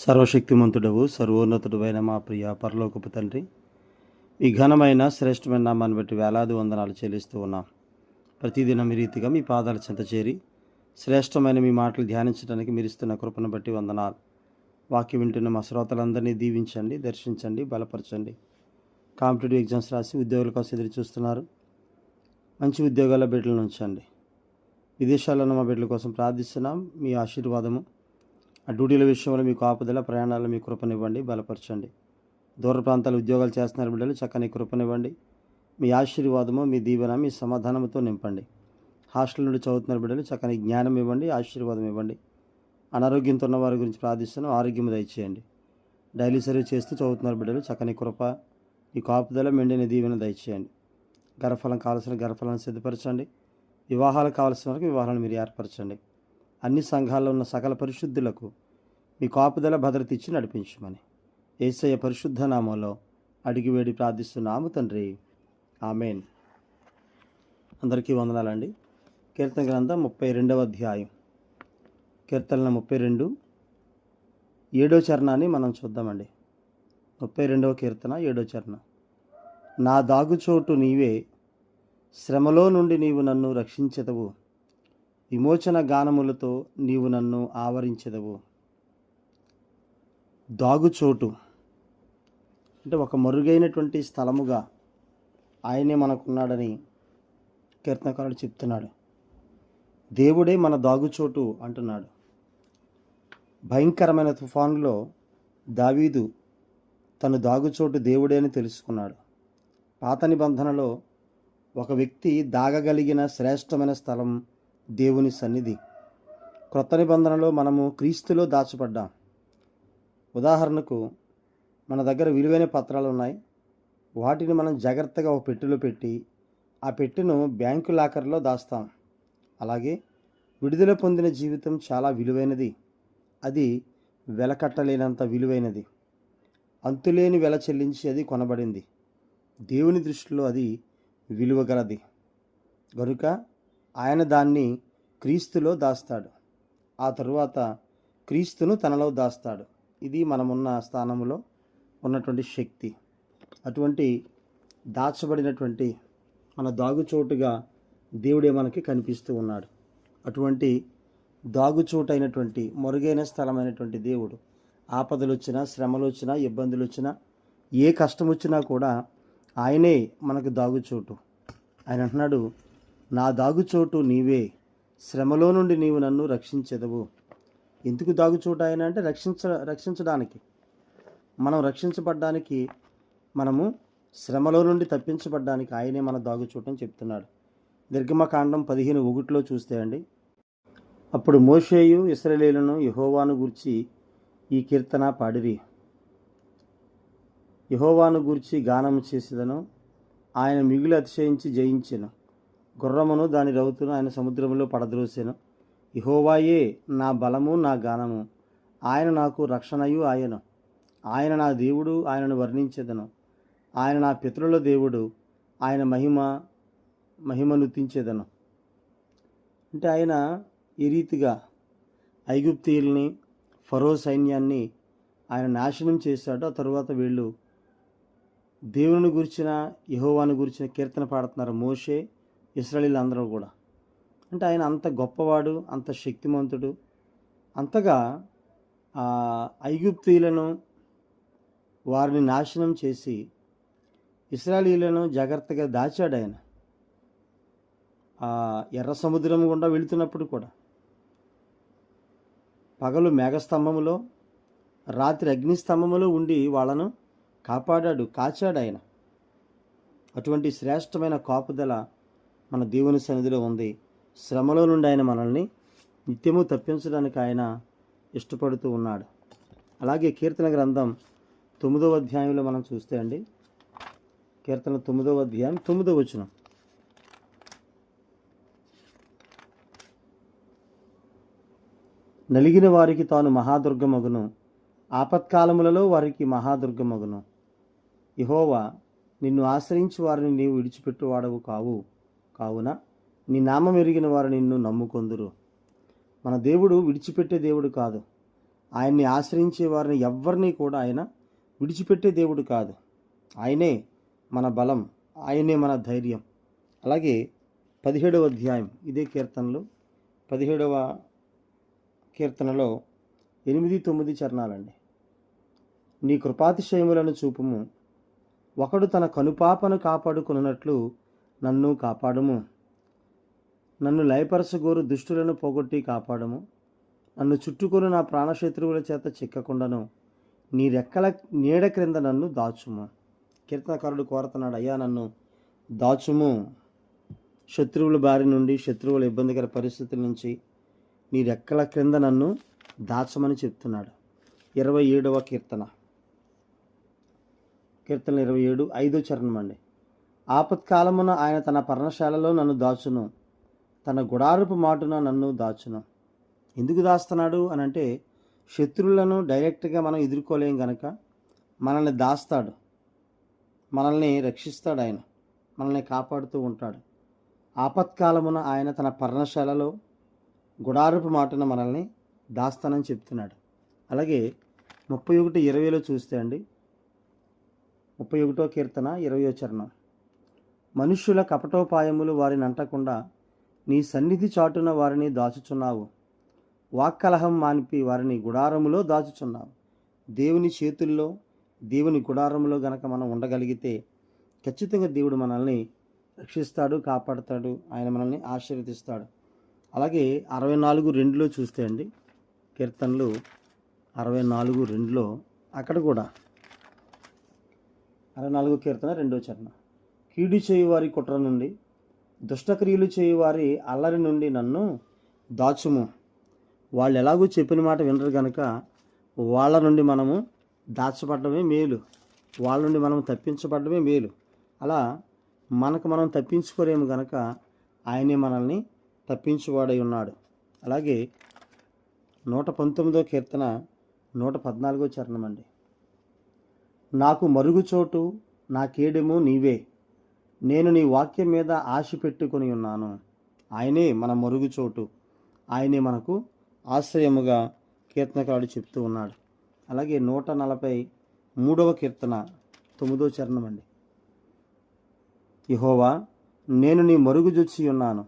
సర్వశక్తిమంతుడవు సర్వోన్నతుడువైన మా ప్రియ పరలోకపు తండ్రి ఈ ఘనమైన శ్రేష్టమైన నామాన్ని బట్టి వేలాది వందనాలు చెల్లిస్తూ ఉన్నాం. ప్రతిదినం మీ రీతిగా మీ పాదాల చెంత చేరి శ్రేష్టమైన మీ మాటలు ధ్యానించడానికి మీరు ఇస్తున్న కృపను బట్టి వందనాలు. వాక్యం వింటున్న మా శ్రోతలందరినీ దీవించండి దర్శించండి బలపరచండి. కాంపిటేటివ్ ఎగ్జామ్స్ రాసి ఉద్యోగుల కోసం ఎదురు చూస్తున్నారు. మంచి ఉద్యోగాల బిడ్డలను ఉంచండి. విదేశాల్లో మా బిడ్డల కోసం ప్రార్థిస్తున్నాం. మీ ఆశీర్వాదము డ్యూటీల విషయంలో మీకు ఆపుదల ప్రయాణాలు మీ కృపనివ్వండి బలపరచండి. దూర ప్రాంతాల ఉద్యోగాలు చేస్తున్నారు బిడ్డలు చక్కని కృపనివ్వండి. మీ ఆశీర్వాదము మీ దీవెన మీ సమాధానంతో నింపండి. హాస్టల్ నుండి చదువుతున్నారు బిడ్డలు చక్కని జ్ఞానం ఇవ్వండి ఆశీర్వాదం ఇవ్వండి. అనారోగ్యంతో ఉన్న వారి గురించి ప్రార్థిస్తున్నాం ఆరోగ్యం దయచేయండి. డైలీ సర్వీస్ చేస్తూ చదువుతున్నారు బిడ్డలు చక్కని కృప మీ కాపుదల మెండిన దీవెన దయచేయండి. గర్భఫలం కావాల్సిన గర్భఫలాన్ని సిద్ధపరచండి. వివాహాలు కావాల్సిన వరకు వివాహాలను మీరు ఏర్పరచండి. అన్ని సంఘాల్లో ఉన్న సకల పరిశుద్ధులకు మీ కాపుదల భద్రత ఇచ్చి నడిపించమని. ఏసయ్య పరిశుద్ధ నామంలో అడిగి వేడి ప్రార్థిస్తున్నాము తండ్రి. ఆమెన్. అందరికీ వందనాలండి. కీర్తన గ్రంథం ముప్పై రెండవ అధ్యాయం. కీర్తన ముప్పై రెండు ఏడో చరణాన్ని మనం చూద్దామండి. ముప్పై రెండవ కీర్తన ఏడో చరణం. నా దాగుచోటు నీవే శ్రమలో నుండి నీవు నన్ను రక్షించెదవు. విమోచన గానములతో నీవు నన్ను ఆవరించెదవు. దాగుచోటు అంటే ఒక మరుగైనటువంటి స్థలముగా ఆయనే మనకున్నాడని కీర్తనకారుడు చెప్తున్నాడు. దేవుడే మన దాగుచోటు అంటున్నాడు. భయంకరమైన తుఫానులో దావీదు తను దాగుచోటు దేవుడే అని తెలుసుకున్నాడు. పాత నిబంధనలో ఒక వ్యక్తి దాగగలిగిన శ్రేష్టమైన స్థలం దేవుని సన్నిధి. క్రొత్త నిబంధనలో మనము క్రీస్తులో దాచబడ్డాం. ఉదాహరణకు మన దగ్గర విలువైన పత్రాలు ఉన్నాయి. వాటిని మనం జాగ్రత్తగా ఒక పెట్టెలో పెట్టి ఆ పెట్టెను బ్యాంకు లాకర్లో దాస్తాం. అలాగే విడుదల పొందిన జీవితం చాలా విలువైనది. అది వెలకట్టలేనంత విలువైనది. అంతులేని వెల చెల్లించి అది కొనబడింది. దేవుని దృష్టిలో అది విలువగలది గనుక ఆయన దాన్ని క్రీస్తులో దాస్తాడు. ఆ తరువాత క్రీస్తును తనలో దాస్తాడు. ఇది మనమున్న స్థానంలో ఉన్నటువంటి శక్తి. అటువంటి దాచబడినటువంటి మన దాగుచోటుగా దేవుడే మనకి కనిపిస్తూ ఉన్నాడు. అటువంటి దాగుచోటైనటువంటి మరుగైన స్థలమైనటువంటి దేవుడు ఆపదలు వచ్చినా శ్రమలు వచ్చినా ఇబ్బందులు వచ్చినా ఏ కష్టం వచ్చినా కూడా ఆయనే మనకు దాగుచోటు. ఆయన అంటున్నాడు నా దాగుచోటు నీవే. శ్రమలో నుండి నీవు నన్ను రక్షించెదవు. ఎందుకు దాగుచోటు అంటే రక్షించ రక్షించడానికి. మనం రక్షించబడ్డానికి మనము శ్రమలో నుండి తప్పించబడ్డానికి ఆయనే మన దాగుచూటని చెప్తున్నాడు. నిర్గమకాండం పదిహేను ఒకటిలో చూస్తే అండి అప్పుడు మోషేయు ఇస్రలేలను యహోవాను గూర్చి ఈ కీర్తన పాడిరి. యహోవాను గూర్చి గానం చేసేదను ఆయన మిగులు అతిశయించి జయించెను. గుర్రమును దాని రౌతును ఆయన సముద్రంలో పడద్రోసెను. ఇహోవాయే నా బలము నా గానము. ఆయన నాకు రక్షణయు ఆయన. ఆయన నా దేవుడు ఆయనను వర్ణించేదను. ఆయన నా పితరుల దేవుడు ఆయన మహిమ మహిమనుతించేదను అంటే ఆయన ఈ రీతిగా ఐగుప్తీయుల్ని ఫరో సైన్యాన్ని ఆయన నాశనం చేశాడు. ఆ తరువాత వీళ్ళు దేవుని గురించిన యహోవాని గురించిన కీర్తన పాడుతున్నారు మోషే ఇస్రాయలీలు అందరూ కూడా. అంటే ఆయన అంత గొప్పవాడు అంత శక్తిమంతుడు. అంతగా ఐగుప్తీయులను వారిని నాశనం చేసి ఇస్రాయలీలను జాగ్రత్తగా దాచాడు ఆయన. ఎర్ర సముద్రం గుండా వెళుతున్నప్పుడు కూడా. పగలు మేఘస్తంభములో రాత్రి అగ్నిస్తంభములో ఉండి వాళ్ళను కాపాడాడు కాచాడు ఆయన. అటువంటి శ్రేష్టమైన కాపుదల మన దేవుని సన్నిధిలో ఉంది. శ్రమలో నుండి ఆయన మనల్ని నిత్యము తప్పించడానికి ఆయన ఇష్టపడుతూ ఉన్నాడు. అలాగే కీర్తన గ్రంథం తొమ్మిదవ అధ్యాయంలో మనం చూస్తే అండి కీర్తన తొమ్మిదవ అధ్యాయం తొమ్మిదవ వచనం. నలిగిన వారికి తాను మహాదుర్గమగును ఆపత్కాలములలో వారికి మహాదుర్గమగును. ఇహోవా నిన్ను ఆశ్రయించి వారిని నీవు విడిచిపెట్టువాడవు కావు. కావున నీ నామం ఎరిగిన వారు నిన్ను నమ్ముకొందురు. మన దేవుడు విడిచిపెట్టే దేవుడు కాదు. ఆయన్ని ఆశ్రయించే వారిని ఎవరిని కూడా ఆయన విడిచిపెట్టే దేవుడు కాదు. ఆయనే మన బలం ఆయనే మన ధైర్యం. అలాగే పదిహేడవ అధ్యాయం ఇదే కీర్తనలు. పదిహేడవ కీర్తనలో ఎనిమిది తొమ్మిది చరణాలండి. నీ కృపాతిశయములను చూపుము. ఒకడు తన కనుపాపను కాపాడుకున్నట్లు నన్ను కాపాడుము. నన్ను లయపరచగోరు దుష్టులను పోగొట్టి కాపాడము. నన్ను చుట్టుకొని నా ప్రాణశత్రువుల చేత చిక్కకుండాను. నీ రెక్కల నీడ క్రింద నన్ను దాచుము. కీర్తనకారుడు కోరుతున్నాడు అయ్యా నన్ను దాచుము. శత్రువుల బారి నుండి శత్రువుల ఇబ్బందికర పరిస్థితుల నుంచి నీ రెక్కల క్రింద నన్ను దాచమని చెప్తున్నాడు. ఇరవై ఏడవ కీర్తన. కీర్తన ఇరవై ఏడు ఐదో చరణం అండి ఆపత్కాలమున ఆయన తన పర్ణశాలలో నన్ను దాచును. తన గుడారపు మాటున నన్ను దాచును. ఎందుకు దాస్తున్నాడు అని అంటే శత్రువులను డైరెక్ట్గా మనం ఎదుర్కోలేం గనక మనల్ని దాస్తాడు. మనల్ని రక్షిస్తాడు ఆయన. మనల్ని కాపాడుతూ ఉంటాడు. ఆపత్కాలమున ఆయన తన పర్ణశాలలో గుడారపు మాటను మనల్ని దాస్తానని చెప్తున్నాడు. అలాగే ముప్పై ఒకటి ఇరవైలో చూస్తే అండి ముప్పై ఒకటో కీర్తన ఇరవయో చరణం. మనుష్యుల కపటోపాయములు వారిని అంటకుండా నీ సన్నిధి చాటున వారిని దాచుచున్నావు. వాక్కలహం మానిపి వారిని గుడారములో దాచుచున్నావు. దేవుని చేతుల్లో దేవుని గుడారంలో గనక మనం ఉండగలిగితే ఖచ్చితంగా దేవుడు మనల్ని రక్షిస్తాడు కాపాడుతాడు ఆయన మనల్ని ఆశీర్వదిస్తాడు. అలాగే అరవై నాలుగు రెండులో చూస్తే అండి కీర్తనలు అరవై నాలుగు రెండులో అక్కడ కూడా అరవై నాలుగు కీర్తన రెండో చరణ. కీడు చేయువారి కుట్ర నుండి దుష్టక్రియలు చేయువారి అల్లరి నుండి నన్ను దాచుము. వాళ్ళు ఎలాగో చెప్పిన మాట వినరు కనుక వాళ్ళ నుండి మనము దాచబడమే మేలు. వాళ్ళ నుండి మనం తప్పించబడమే మేలు. అలా మనకు మనం తప్పించుకోలేము గనక ఆయనే మనల్ని తప్పించువాడై ఉన్నాడు. అలాగే నూట పంతొమ్మిదో కీర్తన నూట పద్నాలుగో చరణం అండి నాకు మరుగుచోటు నా కేడెము నీవే. నేను నీ వాక్యం మీద ఆశ పెట్టుకొని ఉన్నాను. ఆయనే మన మరుగుచోటు. ఆయనే మనకు ఆశ్రయముగా కీర్తనకారుడు చెప్తూ ఉన్నాడు. అలాగే నూట నలభై మూడవ కీర్తన తొమ్మిదో చరణం అండి. ఇహోవా నేను నీ మరుగు జొచ్చి ఉన్నాను.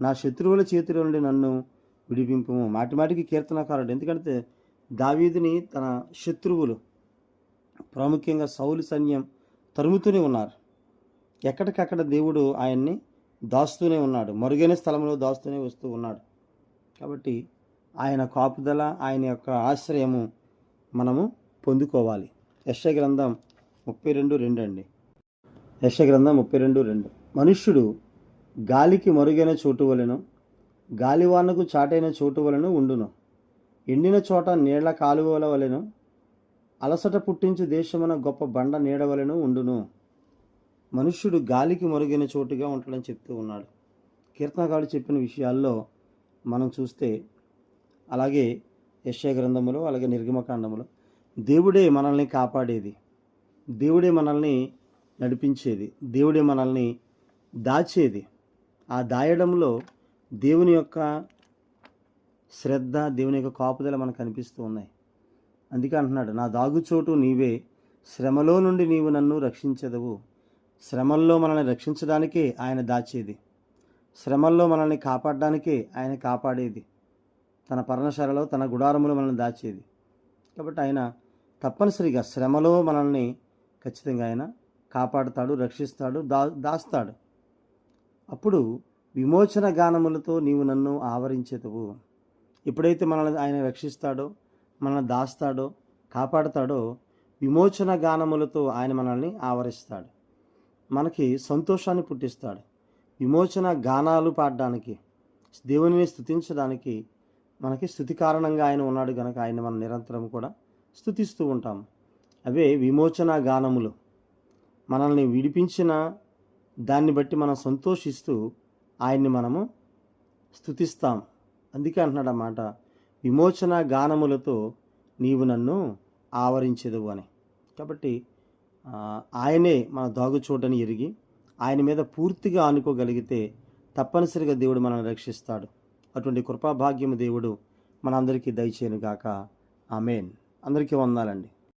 నా శత్రువుల చేతిలో నుండి నన్ను విడిపింపు. మాటిమాటికి కీర్తనకారుడు. ఎందుకంటే దావీదుని తన శత్రువులు ప్రాముఖ్యంగా సౌలు సైన్యం తరుముతూనే ఉన్నారు. ఎక్కడికక్కడ దేవుడు ఆయన్ని దాస్తూనే ఉన్నాడు. మరుగైన స్థలంలో దాస్తూనే వస్తూ ఉన్నాడు. కాబట్టి ఆయన కాపుదల ఆయన యొక్క ఆశ్రయము మనము పొందుకోవాలి. యశ గ్రంథం ముప్పై రెండు రెండు అండి. యశ గ్రంథం ముప్పై రెండు రెండు. మనుష్యుడు గాలికి మరుగైన చోటు వలెను గాలివానకు చాటైన చోటు వలన ఉండును. ఎండిన చోట నీళ్ళ కాలువల వలెను అలసట పుట్టించు దేశమున గొప్ప బండ నీడ వలెను ఉండును. మనుష్యుడు గాలికి మరుగైన చోటుగా ఉంటాడని చెప్తూ ఉన్నాడు. కీర్తనకారుడు చెప్పిన విషయాల్లో మనం చూస్తే అలాగే యశ్య గ్రంథములో అలాగే నిర్గమకాండములో దేవుడే మనల్ని కాపాడేది. దేవుడే మనల్ని నడిపించేది. దేవుడే మనల్ని దాచేది. ఆ దాయడంలో దేవుని యొక్క శ్రద్ధ దేవుని యొక్క కాపుదల మనకు కనిపిస్తూ ఉన్నాయి. అందుకే అంటున్నాడు నా దాగుచోటు నీవే. శ్రమలో నుండి నీవు నన్ను రక్షించదవు. శ్రమల్లో మనల్ని రక్షించడానికే ఆయన దాచేది. శ్రమల్లో మనల్ని కాపాడడానికే ఆయన కాపాడేది. తన పర్ణశాలలో తన గుడారములో మనల్ని దాచేది. కాబట్టి ఆయన తప్పనిసరిగా శ్రమలో మనల్ని ఖచ్చితంగా ఆయన కాపాడుతాడు రక్షిస్తాడు దా దాస్తాడు. అప్పుడు విమోచన గానములతో నీవు నన్ను ఆవరించేతవు. ఎప్పుడైతే మనల్ని ఆయన రక్షిస్తాడో మనల్ని దాస్తాడో కాపాడుతాడో విమోచన గానములతో ఆయన మనల్ని ఆవరిస్తాడు. మనకి సంతోషాన్ని పుట్టిస్తాడు. విమోచన గానాలు పాడడానికి దేవునిని స్థుతించడానికి మనకి స్థుతి కారణంగా ఆయన ఉన్నాడు కనుక ఆయన మనం నిరంతరం కూడా స్థుతిస్తూ ఉంటాం. అవే విమోచన గానములు. మనల్ని విడిపించిన దాన్ని బట్టి మనం సంతోషిస్తూ ఆయన్ని మనము స్థుతిస్తాం అందుకే అంటున్నాడు అన్నమాట విమోచన గానములతో నీవు నన్ను ఆవరించదు అని. కాబట్టి ఆయనే మన దాగుచోటని ఎరిగి ఆయన మీద పూర్తిగా ఆనుకోగలిగితే తప్పనిసరిగా దేవుడు మనల్ని రక్షిస్తాడు. అటువంటి కృపాభాగ్యము దేవుడు మనందరికీ దయచేయను గాక ఆమెన్. అందరికీ వందాలండి.